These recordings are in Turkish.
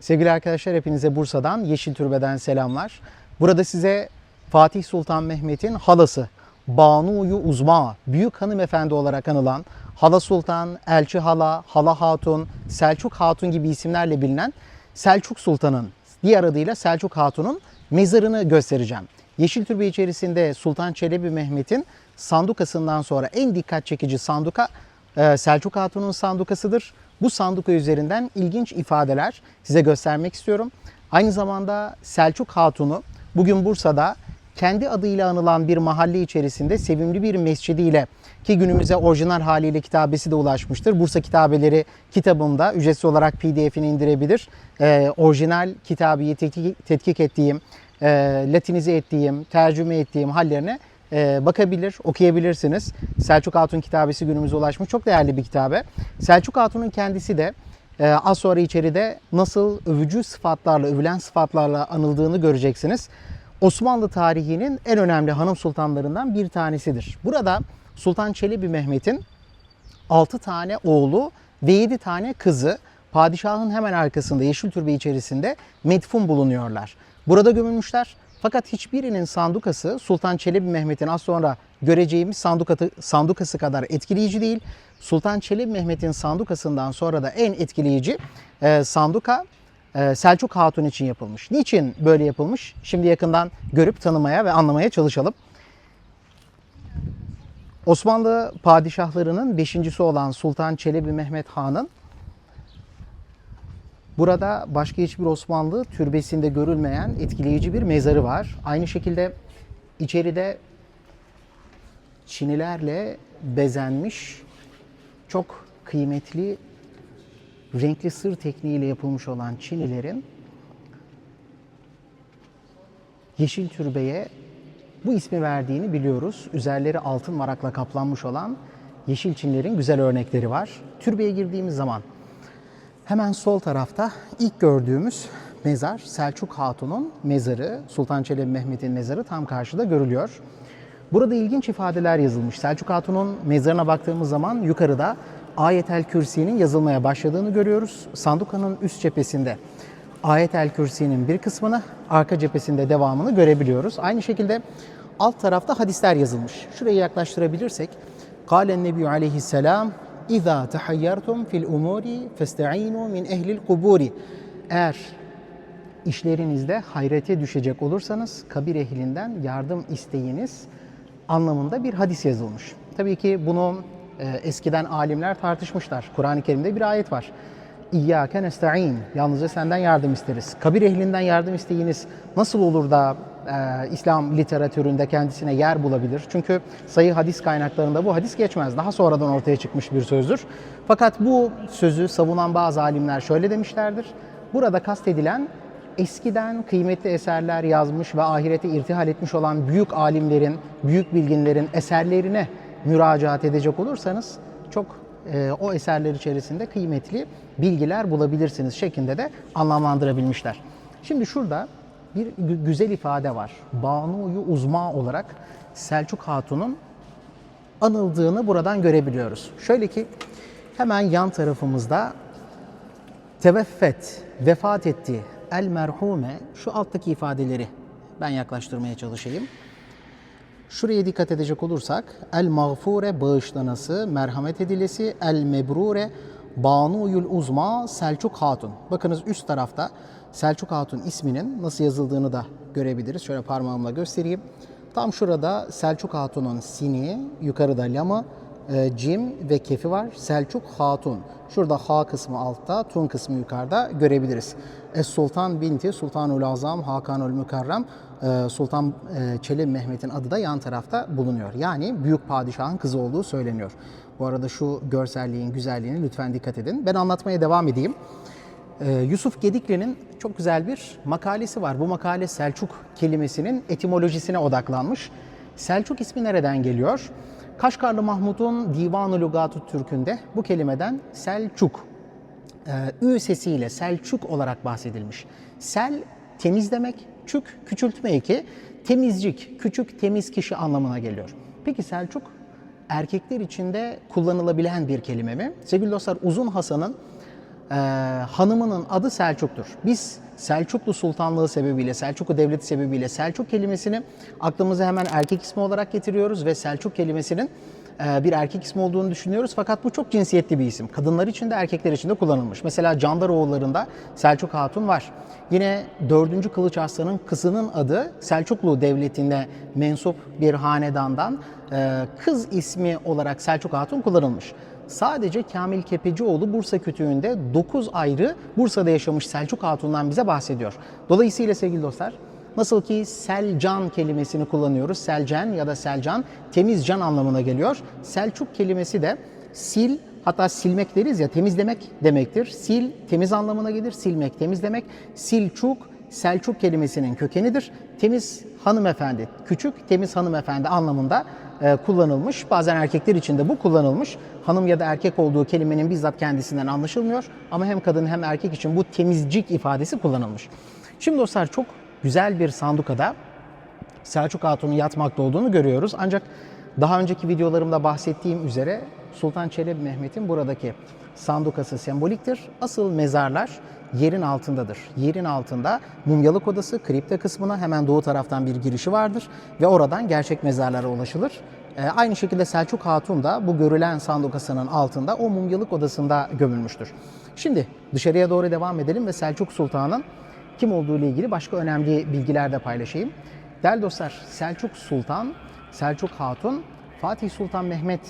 Sevgili arkadaşlar hepinize Bursa'dan Yeşil Türbe'den selamlar. Burada size Fatih Sultan Mehmet'in halası Banu'yu Uzma, büyük hanımefendi olarak anılan Hala Sultan, Elçi Hala, Hala Hatun, Selçuk Hatun gibi isimlerle bilinen Selçuk Sultan'ın diğer adıyla Selçuk Hatun'un mezarını göstereceğim. Yeşil Türbe içerisinde Sultan Çelebi Mehmet'in sandukasından sonra en dikkat çekici sanduka Selçuk Hatun'un sandukasıdır. Bu sanduka üzerinden ilginç ifadeler size göstermek istiyorum. Aynı zamanda Selçuk Hatun'u bugün Bursa'da kendi adıyla anılan bir mahalle içerisinde sevimli bir mescidiyle ki günümüze orijinal haliyle kitabesi de ulaşmıştır. Bursa Kitabeleri kitabımda ücretsiz olarak pdf'ini indirebilir. Ee, orijinal kitabeyi tetkik, tetkik ettiğim, e, latinize ettiğim, tercüme ettiğim hallerine bakabilir, okuyabilirsiniz. Selçuk Hatun kitabesi günümüze ulaşmış. Çok değerli bir kitabe. Selçuk Hatun'un kendisi de e, az sonra içeride nasıl övücü sıfatlarla, övülen sıfatlarla anıldığını göreceksiniz. Osmanlı tarihinin en önemli hanım sultanlarından bir tanesidir. Burada Sultan Çelebi Mehmet'in 6 tane oğlu ve 7 tane kızı padişahın hemen arkasında Yeşil Türbe içerisinde medfun bulunuyorlar. Burada gömülmüşler. Fakat hiçbirinin sandukası Sultan Çelebi Mehmet'in az sonra göreceğimiz sandukası, sandukası kadar etkileyici değil. Sultan Çelebi Mehmet'in sandukasından sonra da en etkileyici e, sanduka e, Selçuk Hatun için yapılmış. Niçin böyle yapılmış? Şimdi yakından görüp tanımaya ve anlamaya çalışalım. Osmanlı padişahlarının beşincisi olan Sultan Çelebi Mehmet Han'ın burada başka hiçbir Osmanlı türbesinde görülmeyen etkileyici bir mezarı var. Aynı şekilde içeride çinilerle bezenmiş çok kıymetli renkli sır tekniğiyle yapılmış olan çinilerin Yeşil Türbe'ye bu ismi verdiğini biliyoruz. Üzerleri altın varakla kaplanmış olan yeşil çinlerin güzel örnekleri var. Türbeye girdiğimiz zaman hemen sol tarafta ilk gördüğümüz mezar Selçuk Hatun'un mezarı, Sultan Çelebi Mehmet'in mezarı tam karşıda görülüyor. Burada ilginç ifadeler yazılmış. Selçuk Hatun'un mezarına baktığımız zaman yukarıda Ayetel Kürsi'nin yazılmaya başladığını görüyoruz. Sandukanın üst cephesinde Ayetel Kürsi'nin bir kısmını, arka cephesinde devamını görebiliyoruz. Aynı şekilde alt tarafta hadisler yazılmış. Şurayı yaklaştırabilirsek, Kâlen Nebi aleyhisselam, İzâ tehayyertum fil umuri festa'inu min ehlil kuburi. Eğer işlerinizde hayrete düşecek olursanız kabir ehlinden yardım isteyiniz anlamında bir hadis yazılmış. Tabii ki bunu e, eskiden alimler tartışmışlar. Kur'an-ı Kerim'de bir ayet var. İyyâke nesta'in. Yalnızca senden yardım isteriz. Kabir ehlinden yardım isteyiniz nasıl olur da e, İslam literatüründe kendisine yer bulabilir? Çünkü sayı hadis kaynaklarında bu hadis geçmez. Daha sonradan ortaya çıkmış bir sözdür. Fakat bu sözü savunan bazı alimler şöyle demişlerdir. Burada kastedilen eskiden kıymetli eserler yazmış ve ahirete irtihal etmiş olan büyük alimlerin, büyük bilginlerin eserlerine müracaat edecek olursanız çok e, o eserler içerisinde kıymetli bilgiler bulabilirsiniz şeklinde de anlamlandırabilmişler. Şimdi şurada bir gü- güzel ifade var. Banu'yu uzma olarak Selçuk Hatun'un anıldığını buradan görebiliyoruz. Şöyle ki hemen yan tarafımızda teveffet, vefat etti, el merhume şu alttaki ifadeleri ben yaklaştırmaya çalışayım. Şuraya dikkat edecek olursak el mağfure bağışlanası, merhamet edilesi, el mebrure banuyul uzma Selçuk Hatun. Bakınız üst tarafta Selçuk Hatun isminin nasıl yazıldığını da görebiliriz. Şöyle parmağımla göstereyim. Tam şurada Selçuk Hatun'un sini, yukarıda lamı, e, cim ve kefi var. Selçuk Hatun. Şurada ha kısmı altta, tun kısmı yukarıda görebiliriz. Es Sultan binti Sultanul Azam Hakanul Mükerrem e, Sultan e, Mehmet'in adı da yan tarafta bulunuyor. Yani büyük padişahın kızı olduğu söyleniyor. Bu arada şu görselliğin güzelliğine lütfen dikkat edin. Ben anlatmaya devam edeyim. Ee, Yusuf Gedikli'nin çok güzel bir makalesi var. Bu makale Selçuk kelimesinin etimolojisine odaklanmış. Selçuk ismi nereden geliyor? Kaşgarlı Mahmud'un Divan-ı Lugat-ı Türk'ünde bu kelimeden Selçuk, e, ü sesiyle Selçuk olarak bahsedilmiş. Sel temiz demek, çük küçültme eki, temizcik, küçük temiz kişi anlamına geliyor. Peki Selçuk erkekler içinde kullanılabilen bir kelime mi? Sevgili dostlar Uzun Hasan'ın e, hanımının adı Selçuk'tur. Biz Selçuklu Sultanlığı sebebiyle, Selçuklu Devleti sebebiyle Selçuk kelimesini aklımıza hemen erkek ismi olarak getiriyoruz ve Selçuk kelimesinin bir erkek ismi olduğunu düşünüyoruz. Fakat bu çok cinsiyetli bir isim. Kadınlar için de erkekler için de kullanılmış. Mesela Candaroğulları'nda Selçuk Hatun var. Yine 4. Kılıç Arslan'ın kızının adı Selçuklu Devleti'ne mensup bir hanedandan e, kız ismi olarak Selçuk Hatun kullanılmış. Sadece Kamil Kepecioğlu Bursa Kütüğü'nde 9 ayrı Bursa'da yaşamış Selçuk Hatun'dan bize bahsediyor. Dolayısıyla sevgili dostlar Nasıl ki Selcan kelimesini kullanıyoruz. Selcan ya da Selcan temiz can anlamına geliyor. Selçuk kelimesi de sil hatta silmek deriz ya temizlemek demektir. Sil temiz anlamına gelir. Silmek temizlemek. Silçuk Selçuk kelimesinin kökenidir. Temiz hanımefendi, küçük temiz hanımefendi anlamında e, kullanılmış. Bazen erkekler için de bu kullanılmış. Hanım ya da erkek olduğu kelimenin bizzat kendisinden anlaşılmıyor. Ama hem kadın hem erkek için bu temizcik ifadesi kullanılmış. Şimdi dostlar çok güzel bir sandukada Selçuk Hatun'un yatmakta olduğunu görüyoruz. Ancak daha önceki videolarımda bahsettiğim üzere Sultan Çelebi Mehmet'in buradaki sandukası semboliktir. Asıl mezarlar yerin altındadır. Yerin altında mumyalık odası, kripte kısmına hemen doğu taraftan bir girişi vardır ve oradan gerçek mezarlara ulaşılır. Ee, aynı şekilde Selçuk Hatun da bu görülen sandukasının altında o mumyalık odasında gömülmüştür. Şimdi dışarıya doğru devam edelim ve Selçuk Sultan'ın kim olduğu ile ilgili başka önemli bilgiler de paylaşayım. Değerli dostlar, Selçuk Sultan, Selçuk Hatun, Fatih Sultan Mehmet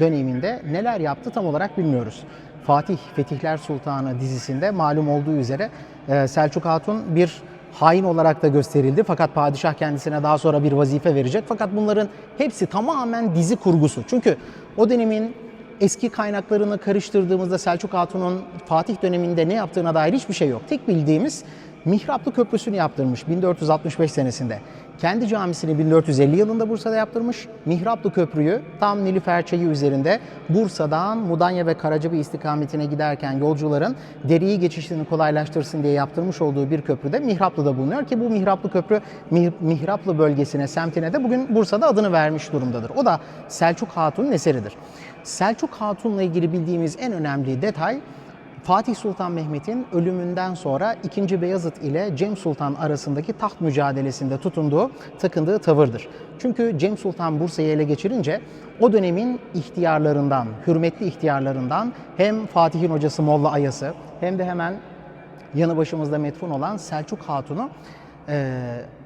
döneminde neler yaptı tam olarak bilmiyoruz. Fatih Fetihler Sultanı dizisinde malum olduğu üzere e, Selçuk Hatun bir hain olarak da gösterildi. Fakat padişah kendisine daha sonra bir vazife verecek. Fakat bunların hepsi tamamen dizi kurgusu. Çünkü o dönemin eski kaynaklarını karıştırdığımızda Selçuk Hatun'un Fatih döneminde ne yaptığına dair hiçbir şey yok. Tek bildiğimiz Mihraplı Köprüsü'nü yaptırmış 1465 senesinde. Kendi camisini 1450 yılında Bursa'da yaptırmış. Mihraplı Köprü'yü tam Nilüfer Çayı üzerinde Bursa'dan Mudanya ve Karacabey istikametine giderken yolcuların deriyi geçişini kolaylaştırsın diye yaptırmış olduğu bir köprüde Mihraplı'da bulunuyor ki bu Mihraplı Köprü Mih- Mihraplı bölgesine, semtine de bugün Bursa'da adını vermiş durumdadır. O da Selçuk Hatun'un eseridir. Selçuk Hatun'la ilgili bildiğimiz en önemli detay Fatih Sultan Mehmet'in ölümünden sonra 2. Beyazıt ile Cem Sultan arasındaki taht mücadelesinde tutunduğu, takındığı tavırdır. Çünkü Cem Sultan Bursa'yı ele geçirince o dönemin ihtiyarlarından, hürmetli ihtiyarlarından hem Fatih'in hocası Molla Ayası hem de hemen yanı başımızda metfun olan Selçuk Hatun'u e,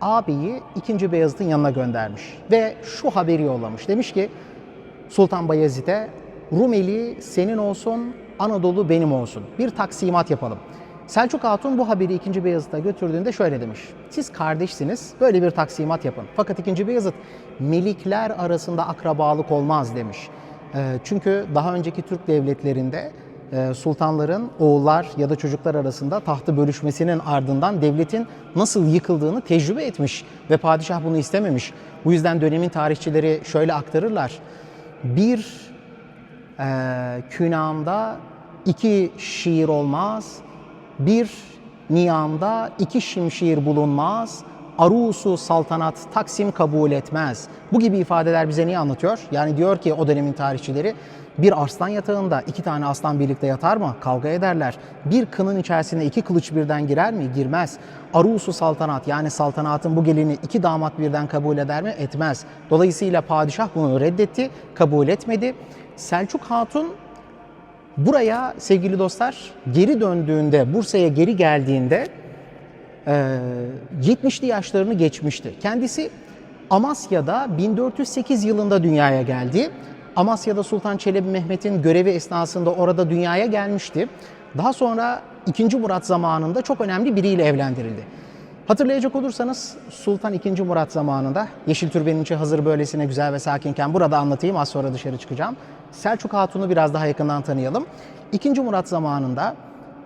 ağabeyi 2. Beyazıt'ın yanına göndermiş. Ve şu haberi yollamış. Demiş ki Sultan Bayezid'e Rumeli senin olsun, Anadolu benim olsun. Bir taksimat yapalım. Selçuk Hatun bu haberi 2. Beyazıt'a götürdüğünde şöyle demiş. Siz kardeşsiniz, böyle bir taksimat yapın. Fakat 2. Beyazıt, melikler arasında akrabalık olmaz demiş. Ee, Çünkü daha önceki Türk devletlerinde e, sultanların oğullar ya da çocuklar arasında tahtı bölüşmesinin ardından devletin nasıl yıkıldığını tecrübe etmiş ve padişah bunu istememiş. Bu yüzden dönemin tarihçileri şöyle aktarırlar. Bir e, künamda iki şiir olmaz, bir niyamda iki şimşir bulunmaz, arusu saltanat taksim kabul etmez. Bu gibi ifadeler bize neyi anlatıyor? Yani diyor ki o dönemin tarihçileri bir arslan yatağında iki tane aslan birlikte yatar mı? Kavga ederler. Bir kının içerisine iki kılıç birden girer mi? Girmez. Arusu saltanat yani saltanatın bu gelini iki damat birden kabul eder mi? Etmez. Dolayısıyla padişah bunu reddetti, kabul etmedi. Selçuk Hatun buraya sevgili dostlar geri döndüğünde, Bursa'ya geri geldiğinde 70'li yaşlarını geçmişti. Kendisi Amasya'da 1408 yılında dünyaya geldi. Amasya'da Sultan Çelebi Mehmet'in görevi esnasında orada dünyaya gelmişti. Daha sonra 2. Murat zamanında çok önemli biriyle evlendirildi. Hatırlayacak olursanız Sultan II. Murat zamanında Yeşil Türbenin içi hazır böylesine güzel ve sakinken burada anlatayım az sonra dışarı çıkacağım. Selçuk Hatun'u biraz daha yakından tanıyalım. II. Murat zamanında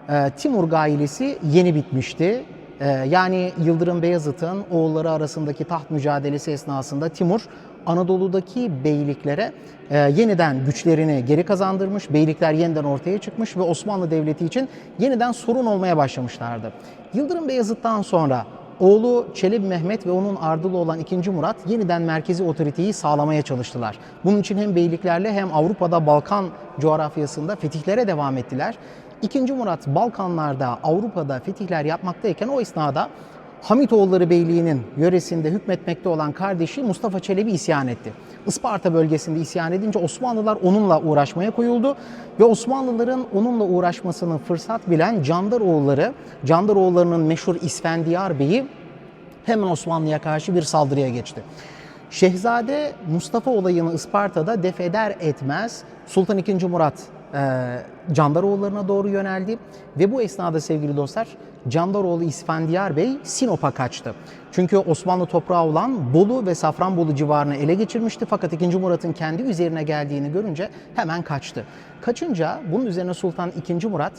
e, Timur gailesi yeni bitmişti. E, yani Yıldırım Beyazıt'ın oğulları arasındaki taht mücadelesi esnasında Timur Anadolu'daki beyliklere e, yeniden güçlerini geri kazandırmış, beylikler yeniden ortaya çıkmış ve Osmanlı Devleti için yeniden sorun olmaya başlamışlardı. Yıldırım Beyazıt'tan sonra oğlu Çelebi Mehmet ve onun ardılı olan 2. Murat yeniden merkezi otoriteyi sağlamaya çalıştılar. Bunun için hem beyliklerle hem Avrupa'da Balkan coğrafyasında fetihlere devam ettiler. 2. Murat Balkanlarda, Avrupa'da fetihler yapmaktayken o esnada Hamitoğulları Beyliği'nin yöresinde hükmetmekte olan kardeşi Mustafa Çelebi isyan etti. Isparta bölgesinde isyan edince Osmanlılar onunla uğraşmaya koyuldu ve Osmanlıların onunla uğraşmasını fırsat bilen Candaroğulları, Candaroğullarının meşhur İsfendiyar Bey'i hemen Osmanlı'ya karşı bir saldırıya geçti. Şehzade Mustafa olayını Isparta'da def eder etmez Sultan II. Murat Candaroğullarına doğru yöneldi ve bu esnada sevgili dostlar Candaroğlu İsfendiyar Bey Sinop'a kaçtı. Çünkü Osmanlı toprağı olan Bolu ve Safranbolu civarını ele geçirmişti fakat II. Murat'ın kendi üzerine geldiğini görünce hemen kaçtı. Kaçınca bunun üzerine Sultan II. Murat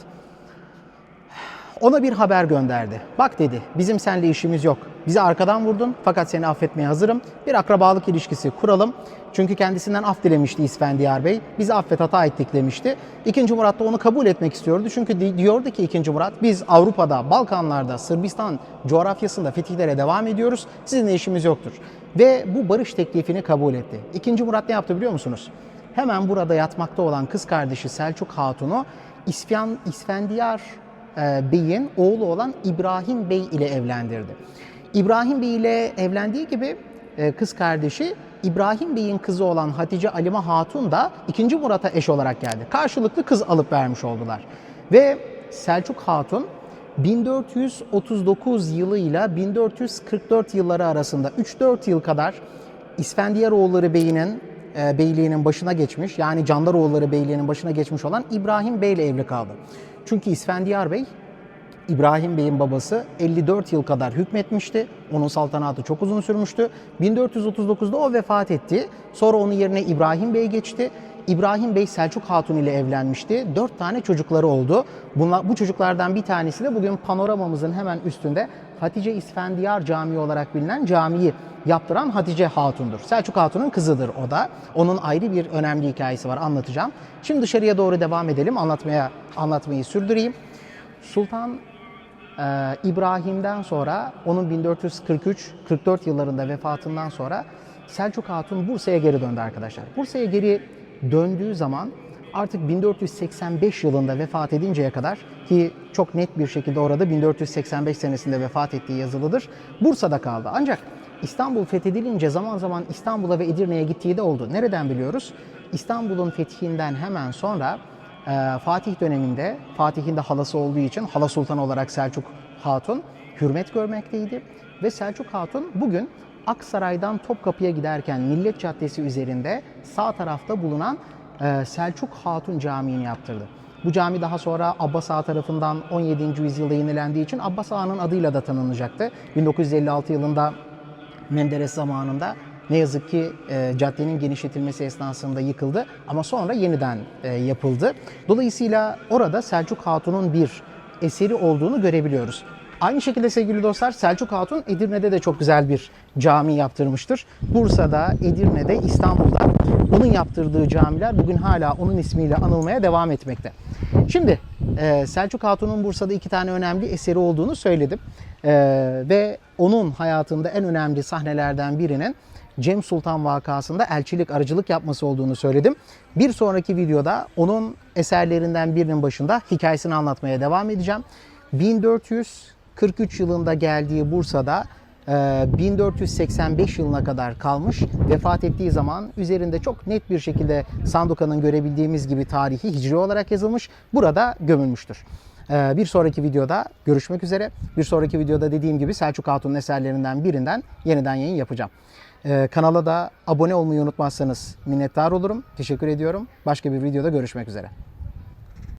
ona bir haber gönderdi. Bak dedi, bizim seninle işimiz yok. Bizi arkadan vurdun fakat seni affetmeye hazırım. Bir akrabalık ilişkisi kuralım. Çünkü kendisinden af dilemişti İsfendiyar Bey. Bizi affet hata ettik demişti. İkinci Murat da onu kabul etmek istiyordu. Çünkü di- diyordu ki İkinci Murat biz Avrupa'da, Balkanlarda, Sırbistan coğrafyasında fetihlere devam ediyoruz. Sizinle işimiz yoktur. Ve bu barış teklifini kabul etti. İkinci Murat ne yaptı biliyor musunuz? Hemen burada yatmakta olan kız kardeşi Selçuk Hatun'u İsfyan, İsfendiyar e, Bey'in oğlu olan İbrahim Bey ile evlendirdi. İbrahim Bey ile evlendiği gibi e, kız kardeşi İbrahim Bey'in kızı olan Hatice Alime Hatun da 2. Murat'a eş olarak geldi. Karşılıklı kız alıp vermiş oldular. Ve Selçuk Hatun 1439 yılıyla 1444 yılları arasında 3-4 yıl kadar İsfendiyaroğulları Bey'inin e, beyliğinin başına geçmiş yani Candaroğulları Beyliğinin başına geçmiş olan İbrahim Bey ile evli kaldı. Çünkü İsfendiyar Bey İbrahim Bey'in babası 54 yıl kadar hükmetmişti. Onun saltanatı çok uzun sürmüştü. 1439'da o vefat etti. Sonra onun yerine İbrahim Bey geçti. İbrahim Bey Selçuk Hatun ile evlenmişti. Dört tane çocukları oldu. Bunlar, bu çocuklardan bir tanesi de bugün panoramamızın hemen üstünde Hatice İsfendiyar Camii olarak bilinen camiyi yaptıran Hatice Hatun'dur. Selçuk Hatun'un kızıdır o da. Onun ayrı bir önemli hikayesi var anlatacağım. Şimdi dışarıya doğru devam edelim. Anlatmaya anlatmayı sürdüreyim. Sultan ee, İbrahim'den sonra onun 1443-44 yıllarında vefatından sonra Selçuk Hatun Bursa'ya geri döndü arkadaşlar. Bursa'ya geri döndüğü zaman artık 1485 yılında vefat edinceye kadar ki çok net bir şekilde orada 1485 senesinde vefat ettiği yazılıdır. Bursa'da kaldı. Ancak İstanbul fethedilince zaman zaman İstanbul'a ve Edirne'ye gittiği de oldu. Nereden biliyoruz? İstanbul'un fethinden hemen sonra Fatih döneminde Fatih'in de halası olduğu için hala sultan olarak Selçuk Hatun hürmet görmekteydi ve Selçuk Hatun bugün Aksaray'dan Topkapı'ya giderken Millet Caddesi üzerinde sağ tarafta bulunan e, Selçuk Hatun Camii'ni yaptırdı. Bu cami daha sonra Abbas Ağa tarafından 17. yüzyılda yenilendiği için Abbas Ağa'nın adıyla da tanınacaktı. 1956 yılında Menderes zamanında ne yazık ki e, caddenin genişletilmesi esnasında yıkıldı ama sonra yeniden e, yapıldı. Dolayısıyla orada Selçuk Hatun'un bir eseri olduğunu görebiliyoruz. Aynı şekilde sevgili dostlar Selçuk Hatun Edirne'de de çok güzel bir cami yaptırmıştır. Bursa'da, Edirne'de, İstanbul'da onun yaptırdığı camiler bugün hala onun ismiyle anılmaya devam etmekte. Şimdi e, Selçuk Hatun'un Bursa'da iki tane önemli eseri olduğunu söyledim. E, ve onun hayatında en önemli sahnelerden birinin Cem Sultan vakasında elçilik, aracılık yapması olduğunu söyledim. Bir sonraki videoda onun eserlerinden birinin başında hikayesini anlatmaya devam edeceğim. 1443 yılında geldiği Bursa'da e, 1485 yılına kadar kalmış. Vefat ettiği zaman üzerinde çok net bir şekilde Sanduka'nın görebildiğimiz gibi tarihi hicri olarak yazılmış. Burada gömülmüştür. E, Bir sonraki videoda görüşmek üzere. Bir sonraki videoda dediğim gibi Selçuk Hatun'un eserlerinden birinden yeniden yayın yapacağım. Ee, kanala da abone olmayı unutmazsanız minnettar olurum. Teşekkür ediyorum. Başka bir videoda görüşmek üzere.